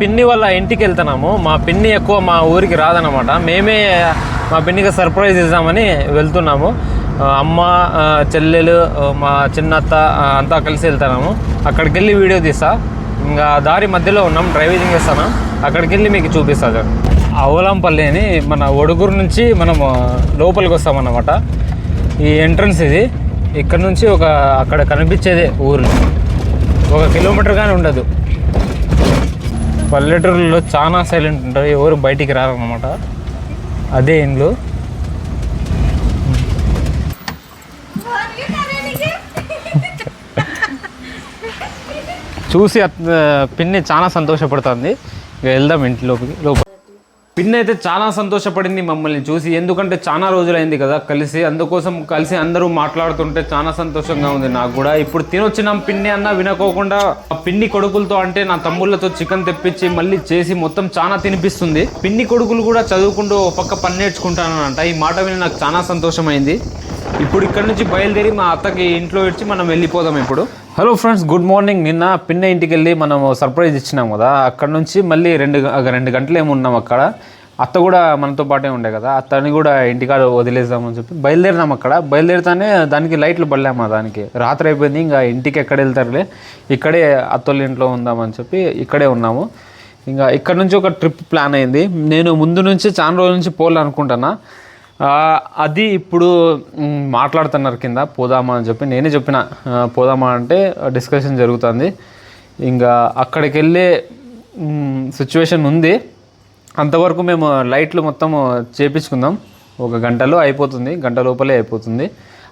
పిన్ని వల్ల ఇంటికి వెళ్తున్నాము. మా పిన్ని ఎక్కువ మా ఊరికి రాదనమాట మేమే మా పిన్నికి సర్ప్రైజ్ ఇద్దామని వెళ్తున్నాము. అమ్మ చెల్లెలు మా చిన్నత్త అంతా కలిసి వెళ్తున్నాము. అక్కడికి వెళ్ళి వీడియో తీస్తా. ఇంకా దారి మధ్యలో ఉన్నాం డ్రైవింగ్ చేస్తాను. అక్కడికి వెళ్ళి మీకు చూపిస్తాను అవలంపల్లి అని మన ఒడుగురు నుంచి మనం లోపలికి వస్తామన్నమాట. ఈ ఎంట్రన్స్ ఇది. ఇక్కడ నుంచి ఒక అక్కడ కనిపించేదే ఊరు ఒక కిలోమీటర్ కానీ ఉండదు. పల్లెటూరులో చాలా సైలెంట్ ఉంటారు. ఎవరు బయటికి రారనమాట అదే ఇండ్లు. చూసి పిన్ని చాలా సంతోషపడుతుంది. ఇక వెళ్దాం ఇంటి లోపలికి లోపల పిన్ అయితే చాలా సంతోషపడింది మమ్మల్ని చూసి. ఎందుకంటే చాలా రోజులైంది కదా కలిసి. అందుకోసం కలిసి అందరూ మాట్లాడుతుంటే చాలా సంతోషంగా ఉంది నాకు కూడా. ఇప్పుడు తినొచ్చినాం పిన్ని అన్న వినకోకుండా. ఆ పిన్ని కొడుకులతో అంటే నా తమ్ముళ్ళతో చికెన్ తెప్పించి మళ్ళీ చేసి మొత్తం చాలా తినిపిస్తుంది. పిన్ని కొడుకులు కూడా చదువుకుంటూ ఒక పక్క పని నేర్చుకుంటానంట ఈ మాట విని నాకు చాలా సంతోషమైంది. ఇప్పుడు ఇక్కడ నుంచి బయలుదేరి మా అత్తకి ఇంట్లో ఇచ్చి మనం వెళ్ళిపోదాం ఇప్పుడు. హలో ఫ్రెండ్స్ గుడ్ మార్నింగ్ నిన్న పిన్న ఇంటికి వెళ్ళి మనం సర్ప్రైజ్ ఇచ్చినాం కదా. అక్కడ నుంచి మళ్ళీ రెండు రెండు గంటలు ఏమి ఉన్నాం అక్కడ. అత్త కూడా మనతో పాటే ఉండే కదా. అత్తని కూడా ఇంటికాడ వదిలేద్దామని చెప్పి బయలుదేరినాం అక్కడ. బయలుదేరితేనే దానికి లైట్లు పడలేమా దానికి. రాత్రి అయిపోయింది ఇంకా ఇంటికి ఎక్కడ వెళ్తారులే. ఇక్కడే అత్తోళ్ళ ఇంట్లో ఉందామని చెప్పి ఇక్కడే ఉన్నాము. ఇంకా ఇక్కడ నుంచి ఒక ట్రిప్ ప్లాన్ అయింది. నేను ముందు నుంచి చాలా రోజుల నుంచి పోలనుకుంటున్నా అది ఇప్పుడు మాట్లాడుతున్నారు కింద పోదామా అని చెప్పి. నేనే చెప్పిన పోదామా అంటే డిస్కషన్ జరుగుతుంది. ఇంకా అక్కడికి వెళ్ళే సిచ్యువేషన్ ఉంది. అంతవరకు మేము లైట్లు మొత్తం చేపించుకుందాం. ఒక గంటలో అయిపోతుంది. గంట లోపలే అయిపోతుంది.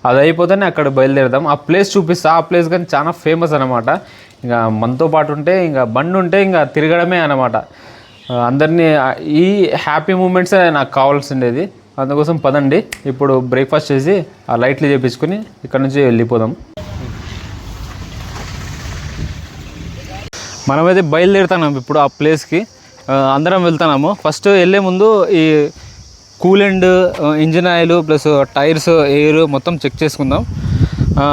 అది అయిపోతేనే అక్కడ బయలుదేరదాం. ఆ ప్లేస్ చూపిస్తా. ఆ ప్లేస్ కానీ చాలా ఫేమస్ అనమాట ఇంకా మనతో పాటు ఉంటే ఇంకా బండి ఉంటే ఇంకా తిరగడమే అనమాట అందరినీ ఈ హ్యాపీ మూమెంట్సే నాకు కావాల్సిండేది. అందుకోసం పదండి. ఇప్పుడు బ్రేక్ఫాస్ట్ చేసి ఆ లైట్లు చేపించుకుని ఇక్కడ నుంచి వెళ్ళిపోదాం. మనమైతే బయలుదేరుతున్నాం ఇప్పుడు ఆ ప్లేస్కి అందరం వెళ్తున్నాము. ఫస్ట్ వెళ్ళే ముందు ఈ coolant engine oil plus tyres air మొత్తం చెక్ చేసుకుందాం.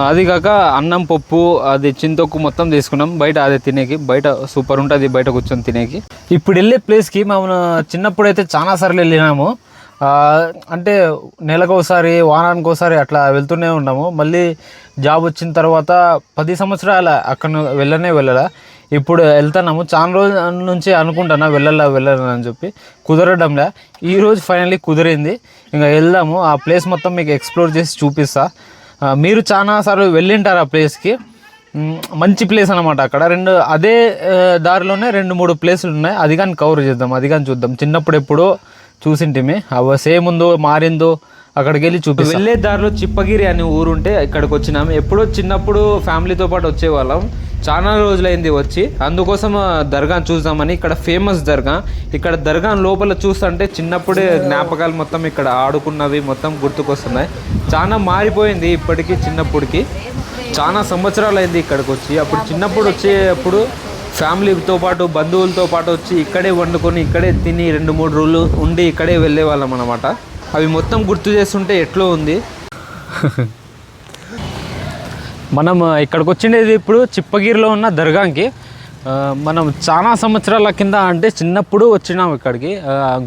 అది కాక అన్నం పప్పు అది చింతొక్కు మొత్తం తీసుకున్నాం. బయట అదే తినేకి బయట సూపర్ ఉంటుంది బయట కూర్చొని తినేకి. ఇప్పుడు వెళ్ళే ప్లేస్కి మనం చిన్నప్పుడు అయితే చాలా సార్లు వెళ్ళినాము. అంటే నెలకు ఒకసారి వారానికి ఒకసారి అట్లా వెళ్తూనే ఉన్నాము. మళ్ళీ జాబ్ వచ్చిన తర్వాత పది సంవత్సరాల అక్కడ వెళ్ళనే వెళ్ళలా. ఇప్పుడు వెళ్తున్నాము. చాలా రోజుల నుంచి అనుకుంటున్నా వెళ్ళాలా వెళ్ళాలని అని చెప్పి. కుదరడంలే. ఈరోజు ఫైనల్లీ కుదిరింది. ఇంకా వెళ్దాము. ఆ ప్లేస్ మొత్తం మీకు ఎక్స్ప్లోర్ చేసి చూపిస్తా. మీరు చాలా సార్లు వెళ్ళింటారు ఆ ప్లేస్కి మంచి ప్లేస్ అనమాట అక్కడ. రెండు అదే దారిలోనే రెండు మూడు ప్లేసులు ఉన్నాయి. అది కానీ కవర్ చేద్దాం అది కానీ చూద్దాం. చిన్నప్పుడు ఎప్పుడో చూసింటిమి. అవ సేమ్ ఉందో మారిందో అక్కడికి వెళ్ళి చూపి వెళ్ళే దారిలో చిప్పగిరి అనే ఊరు ఉంటే ఇక్కడికి వచ్చినాము ఎప్పుడో చిన్నప్పుడు ఫ్యామిలీతో పాటు వచ్చేవాళ్ళం. చాలా రోజులైంది వచ్చి. అందుకోసం దర్గాను చూద్దామని ఇక్కడ ఫేమస్ దర్గా. ఇక్కడ దర్గా లోపల చూస్తుంటే చిన్నప్పుడే జ్ఞాపకాలు మొత్తం ఇక్కడ ఆడుకున్నవి మొత్తం గుర్తుకొస్తున్నాయి. చాలా మారిపోయింది ఇప్పటికీ చిన్నప్పటికి చాలా సంవత్సరాలు అయింది ఇక్కడికి వచ్చి. అప్పుడు చిన్నప్పుడు వచ్చేప్పుడు ఫ్యామిలీతో పాటు బంధువులతో పాటు వచ్చి ఇక్కడే వండుకొని ఇక్కడే తిని రెండు మూడు రోజులు ఉండి ఇక్కడే వెళ్ళే వాళ్ళం అనమాట అవి మొత్తం గుర్తు చేస్తుంటే ఎట్లో ఉంది. మనం ఇక్కడికి వచ్చిండేది ఇప్పుడు చిప్పగిరిలో ఉన్న దర్గాకి. మనం చాలా సంవత్సరాల కింద అంటే చిన్నప్పుడు వచ్చినాం ఇక్కడికి.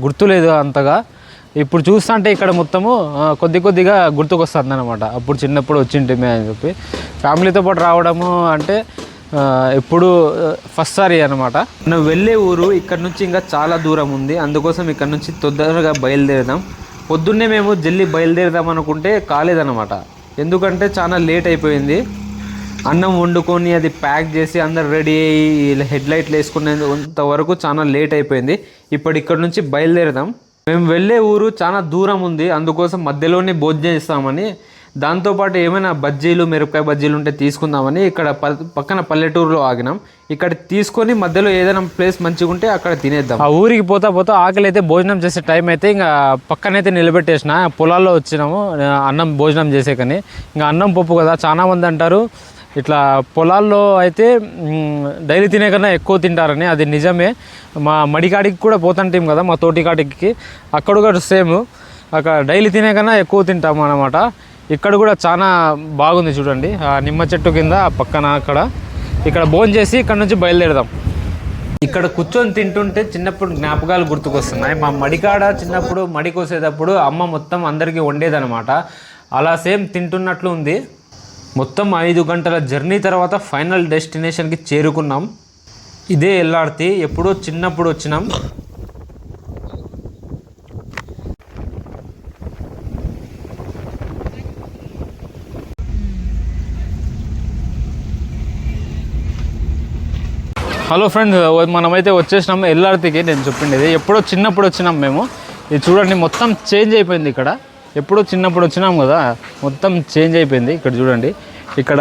గుర్తులేదు అంతగా. ఇప్పుడు చూస్తుంటే ఇక్కడ మొత్తము కొద్ది కొద్దిగా గుర్తుకొస్తుంది అనమాట అప్పుడు చిన్నప్పుడు వచ్చింటిమే అని చెప్పి. ఫ్యామిలీతో పాటు రావడము అంటే ఎప్పుడు ఇప్పుడు ఫస్ట్ సారి అనమాట మనం వెళ్ళే ఊరు ఇక్కడ నుంచి ఇంకా చాలా దూరం ఉంది. అందుకోసం ఇక్కడ నుంచి తొందరగా బయలుదేరదాం. పొద్దున్నే మేము జల్లి బయలుదేరదాం అనుకుంటే కాలేదన్నమాట. ఎందుకంటే చాలా లేట్ అయిపోయింది. అన్నం వండుకొని అది ప్యాక్ చేసి అందరు రెడీ అయ్యి హెడ్ లైట్లు వేసుకునేంత వరకు చాలా లేట్ అయిపోయింది. ఇప్పుడు ఇక్కడ నుంచి బయలుదేరదాం. మేము వెళ్ళే ఊరు చాలా దూరం ఉంది. అందుకోసం మధ్యలోనే భోజనం ఇస్తామని దాంతోపాటు ఏమైనా బజ్జీలు మిరపకాయ బజ్జీలు ఉంటే తీసుకుందామని ఇక్కడ ప- పక్కన పల్లెటూరులో ఆగినాం. ఇక్కడ తీసుకొని మధ్యలో ఏదైనా ప్లేస్ మంచిగా ఉంటే అక్కడ తినేద్దాం. ఆ ఊరికి పోతా పోతా ఆకలి అయితే భోజనం చేసే టైం అయితే ఇంకా పక్కనైతే నిలబెట్టేసిన పొలాల్లో వచ్చినాము అన్నం భోజనం చేసే కానీ ఇంకా అన్నం పప్పు కదా చాలా మంది అంటారు. ఇట్లా పొలాల్లో అయితే డైలీ తినే కన్నా ఎక్కువ తింటారని అది నిజమే. మా మడికాడికి కూడా పోతుంటాం కదా మా తోటికాడికి. అక్కడ కూడా సేమ్. అక్కడ డైలీ తినే కన్నా ఎక్కువ తింటాం అనమాట ఇక్కడ కూడా చాలా బాగుంది చూడండి. ఆ నిమ్మ చెట్టు కింద పక్కన అక్కడ. ఇక్కడ భోజనం చేసి ఇక్కడ నుంచి బయలుదేరదాం. ఇక్కడ కూర్చొని తింటుంటే చిన్నప్పుడు జ్ఞాపకాలు గుర్తుకొస్తున్నాయి. మా మడికాడ చిన్నప్పుడు మడి కోసేటప్పుడు అమ్మ మొత్తం అందరికీ వండేదనమాట అలా సేమ్ తింటున్నట్లు ఉంది. మొత్తం ఐదు గంటల జర్నీ తర్వాత ఫైనల్ డెస్టినేషన్కి చేరుకున్నాం. ఇదే ఎల్లార్తి. ఎప్పుడో చిన్నప్పుడు వచ్చినాం. హలో ఫ్రెండ్స్ మనమైతే వచ్చేసినాము ఎల్ఆర్తికి. నేను చెప్పిండేది ఎప్పుడో చిన్నప్పుడు వచ్చినాం మేము. ఇది చూడండి మొత్తం చేంజ్ అయిపోయింది ఇక్కడ. ఎప్పుడో చిన్నప్పుడు వచ్చినాం కదా మొత్తం చేంజ్ అయిపోయింది ఇక్కడ చూడండి. ఇక్కడ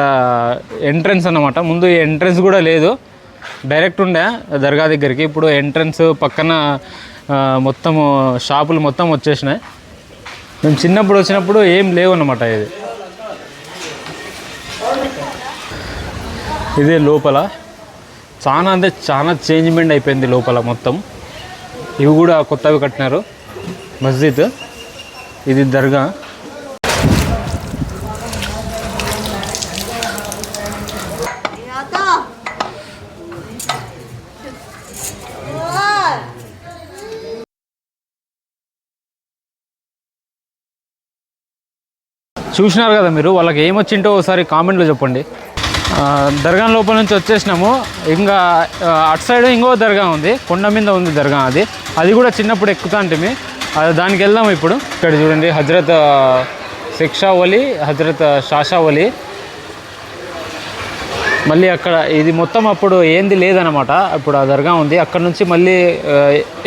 ఎంట్రన్స్ అన్నమాట. ముందు ఎంట్రన్స్ కూడా లేదు. డైరెక్ట్ ఉండే దర్గా దగ్గరికి. ఇప్పుడు ఎంట్రన్స్ పక్కన మొత్తము షాపులు మొత్తం వచ్చేసినాయి. మేము చిన్నప్పుడు వచ్చినప్పుడు ఏం లేవు అన్నమాట ఇది. ఇదే లోపల. చాలా అంటే చాలా చేంజ్మెంట్ అయిపోయింది లోపల మొత్తం. ఇవి కూడా కొత్తవి కట్టినారు. మస్జిద్. ఇది దర్గా. చూసినారు కదా మీరు వాళ్ళకి ఏమొచ్చింటో ఒకసారి కామెంట్లో చెప్పండి. దర్గా లోపల నుంచి వచ్చేసినాము. ఇంకా అటు సైడ్ ఇంకో దర్గా ఉంది. కొండ మీద ఉంది దర్గా అది. అది కూడా చిన్నప్పుడు ఎక్కుతాంటిమి అది దానికి వెళ్దాం ఇప్పుడు. ఇక్కడ చూడండి హజరత్ శిక్షావలి హజరత్ షాషావలి మళ్ళీ అక్కడ ఇది మొత్తం అప్పుడు ఏంది లేదనమాట ఇప్పుడు ఆ దర్గా ఉంది. అక్కడ నుంచి మళ్ళీ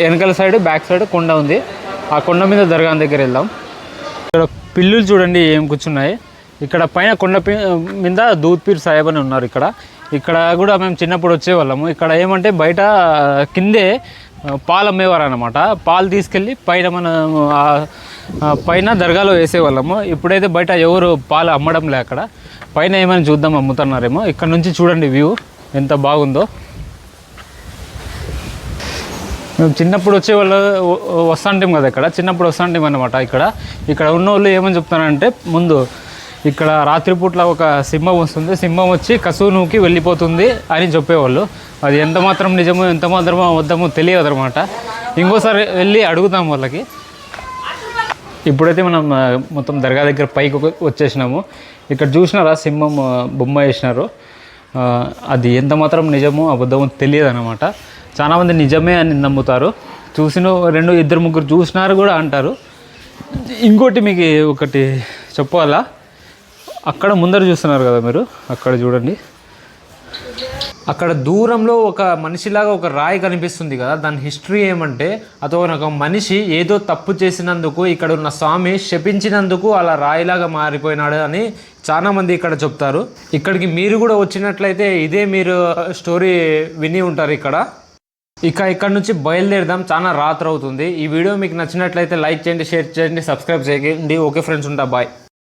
వెనకల సైడ్ బ్యాక్ సైడ్ కొండ ఉంది. ఆ కొండ మీద దర్గా దగ్గర వెళ్దాం. ఇక్కడ పిల్లులు చూడండి ఏం కూర్చున్నాయి. ఇక్కడ పైన కొండ పి- మీద దూద్పీర్ సాహెబ్ అని ఉన్నారు ఇక్కడ. ఇక్కడ కూడా మేము చిన్నప్పుడు వచ్చేవాళ్ళము. ఇక్కడ ఏమంటే బయట కిందే పాలు అమ్మేవారు అనమాట పాలు తీసుకెళ్ళి పైన మన పైన దర్గాలో వేసేవాళ్ళము. ఇప్పుడైతే బయట ఎవరు పాలు అమ్మడం లే అక్కడ. పైన ఏమైనా చూద్దాం అమ్ముతున్నారేమో. ఇక్కడ నుంచి చూడండి వ్యూ ఎంత బాగుందో. మేము చిన్నప్పుడు వచ్చే వాళ్ళు వస్తాంటాం కదా ఇక్కడ. చిన్నప్పుడు వస్తాంటాం అనమాట ఇక్కడ. ఇక్కడ ఉన్న వాళ్ళు ఏమని చెప్తారంటే ముందు ఇక్కడ రాత్రిపూట్ల ఒక సింహం వస్తుంది. సింహం వచ్చి కసువు నూకి వెళ్ళిపోతుంది అని చెప్పేవాళ్ళు. అది ఎంత మాత్రం నిజమో ఎంత మాత్రం అబద్ధమో తెలియదు అనమాట ఇంకోసారి వెళ్ళి అడుగుతాం వాళ్ళకి. ఇప్పుడైతే మనం మొత్తం దర్గా దగ్గర పైకి ఒక- వచ్చేసినాము. ఇక్కడ చూసినారా సింహం బొమ్మ వేసినారు. అది ఎంత మాత్రం నిజమో అబద్ధమో తెలియదు అనమాట చాలామంది నిజమే అని నమ్ముతారు. చూసిన రెండు ఇద్దరు ముగ్గురు చూసినారు కూడా అంటారు. ఇంకోటి మీకు ఒకటి చెప్పాలా? అక్కడ ముందర చూస్తున్నారు కదా మీరు? అక్కడ చూడండి. అక్కడ దూరంలో ఒక మనిషిలాగా ఒక రాయి కనిపిస్తుంది కదా దాని హిస్టరీ ఏమంటే అతను ఒక మనిషి ఏదో తప్పు చేసినందుకు ఇక్కడ ఉన్న స్వామి శపించినందుకు అలా రాయిలాగా మారిపోయినాడు అని చాలామంది ఇక్కడ చెప్తారు. ఇక్కడికి మీరు కూడా వచ్చినట్లయితే ఇదే మీరు స్టోరీ విని ఉంటారు ఇక్కడ. ఇక ఇక్కడ నుంచి బయలుదేరదాం చాలా రాత్రి అవుతుంది. ఈ వీడియో మీకు నచ్చినట్లయితే లైక్ చేయండి షేర్ చేయండి సబ్స్క్రైబ్ చేయండి. ఓకే ఫ్రెండ్స్ ఉంటా బాయ్.